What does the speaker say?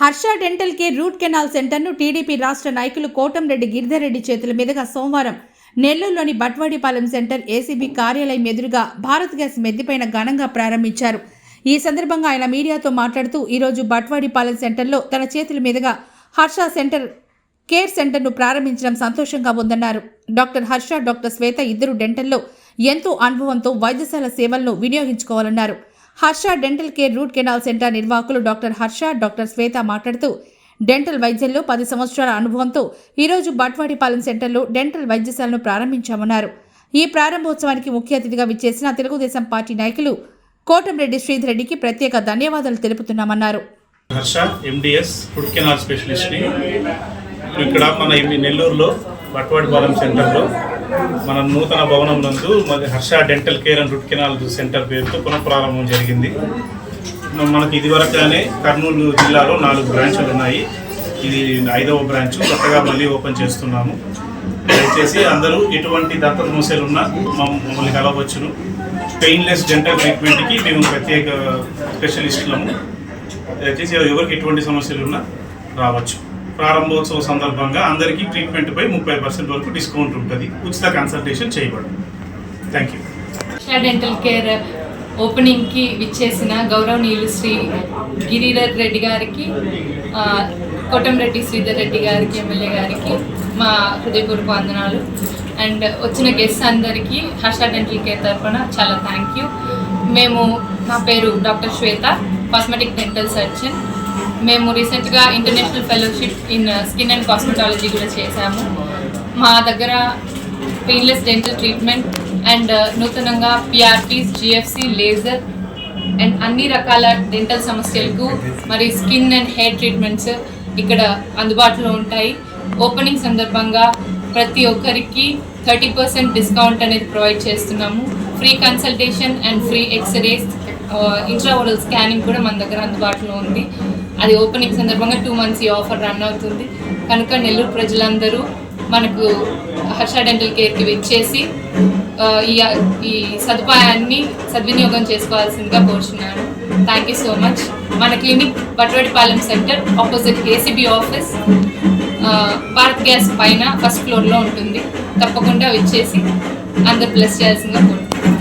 Harsha dental care root canal సెంటర్ను TDP రాష్ట్ర నాయకులు కోటంరెడ్డి గిరిధర్రెడ్డి చేతుల మీదుగా సోమవారం నెల్లూరులోని బట్వాడిపాలెం సెంటర్ ఏసీబీ కార్యాలయం ఎదురుగా భారత్ గ్యాస్ మెద్దిపైన ఘనంగా ప్రారంభించారు. ఈ సందర్భంగా ఆయన మీడియాతో మాట్లాడుతూ ఈరోజు బట్వాడిపాలెం సెంటర్లో తన చేతుల మీదుగా హర్ష సెంటర్ కేర్ సెంటర్ను ప్రారంభించడం సంతోషంగా ఉందన్నారు. డాక్టర్ హర్ష డాక్టర్ శ్వేత ఇద్దరు డెంటల్లో ఎంతో అనుభవంతో వైద్యశాల సేవలను వినియోగించుకోవాలన్నారు. Harsha dental care root canal centre నిర్వాహకులు డాక్టర్ హర్ష డాక్టర్ శ్వేత మాట్లాడుతూ డెంటల్ వైద్యంలో పది సంవత్సరాల అనుభవంతో ఈరోజు బట్వాడిపాలెం సెంటర్లో డెంటల్ వైద్యశాలను ప్రారంభించామన్నారు. ఈ ప్రారంభోత్సవానికి ముఖ్య అతిథిగా విచ్చేసిన తెలుగుదేశం పార్టీ నాయకులు కోటంరెడ్డి శ్రీధర్ రెడ్డికి ప్రత్యేక ధన్యవాదాలు తెలుపుతున్నామన్నారు. హర్ష ఎండిఎస్ ఫుడ్ కెనాల్ స్పెషలిస్ట్ని. ఇక్కడ మన నెల్లూరులో బట్వాడిపాలెం సెంటర్లో మన నూతన భవనం నందు మరి Harsha dental care and root canal centre పేరుతో పునఃప్రారంభం జరిగింది. మ- మనకి ఇదివరకుగానే కర్నూలు జిల్లాలో నాలుగు బ్రాంచ్లు ఉన్నాయి. ఇది ఐదవ బ్రాంచ్ కొత్తగా మళ్ళీ ఓపెన్ చేస్తున్నాము. దయచేసి అందరూ ఎటువంటి దంత సమస్యలు ఉన్నా మమ్మల్ని కలవచ్చును. పెయిన్లెస్ డెంటల్ ట్రీట్మెంట్కి మేము ప్రత్యేక స్పెషలిస్టులము. దయచేసి ఎవరికి ఎటువంటి సమస్యలు ఉన్నా రావచ్చు. ప్రారంభోత్సవ సందర్భంగా అందరికీ ట్రీట్మెంట్పై ముప్పై పర్సెంట్ వరకు డిస్కౌంట్ ఉంటుంది. ఉచిత కన్సల్టేషన్ చేయబడుతుంది. థ్యాంక్ యూ డెంటల్ కేర్ ఓపెనింగ్కి విచ్చేసిన గౌరవనీయులు శ్రీ గిరిధర్ రెడ్డి గారికి ఆ, కోటంరెడ్డి శ్రీధర్ రెడ్డి గారికి ఎమ్మెల్యే గారికి మా హృదయపూర్వక వందనాలు. అండ్ వచ్చిన గెస్ట్ అందరికీ హర్ష డెంటల్ కేర్ తరఫున చాలా థ్యాంక్ యూ మేము నా పేరు doctor Shweta cosmetic dental surgeon మేము రీసెంట్గా international fellowship in skin and cosmetology కూడా చేశాము. మా దగ్గర పెయిన్లెస్ డెంటల్ ట్రీట్మెంట్ అండ్ నూతనంగా పిఆర్టీస్ జిఎఫ్సి లేజర్ అండ్ అన్ని రకాల డెంటల్ సమస్యలకు మరి స్కిన్ అండ్ హెయిర్ ట్రీట్మెంట్స్ ఇక్కడ అందుబాటులో ఉంటాయి. ఓపెనింగ్ సందర్భంగా ప్రతి ఒక్కరికి థర్టీ పర్సెంట్ డిస్కౌంట్ అనేది ప్రొవైడ్ చేస్తున్నాము. Free consultation and free x-rays intraoral scanning కూడా మన దగ్గర అందుబాటులో ఉంది. అది ఓపెనింగ్ సందర్భంగా టూ మంత్స్ ఈ ఆఫర్ రన్ అవుతుంది. కనుక నెల్లూరు ప్రజలందరూ మనకు హర్ష డెంటల్ కేర్కి విచ్చేసి ఈ ఈ సదుపాయాన్ని సద్వినియోగం చేసుకోవాల్సిందిగా కోరుచున్నాను. థ్యాంక్ యూ సో మచ్ మన clinic Batwadipalem centre opposite ACB office Bharat gas పైన ఫస్ట్ ఫ్లోర్లో ఉంటుంది. తప్పకుండా విచ్చేసి అందరు ప్లస్ చేయాల్సిందిగా కోరుతున్నాను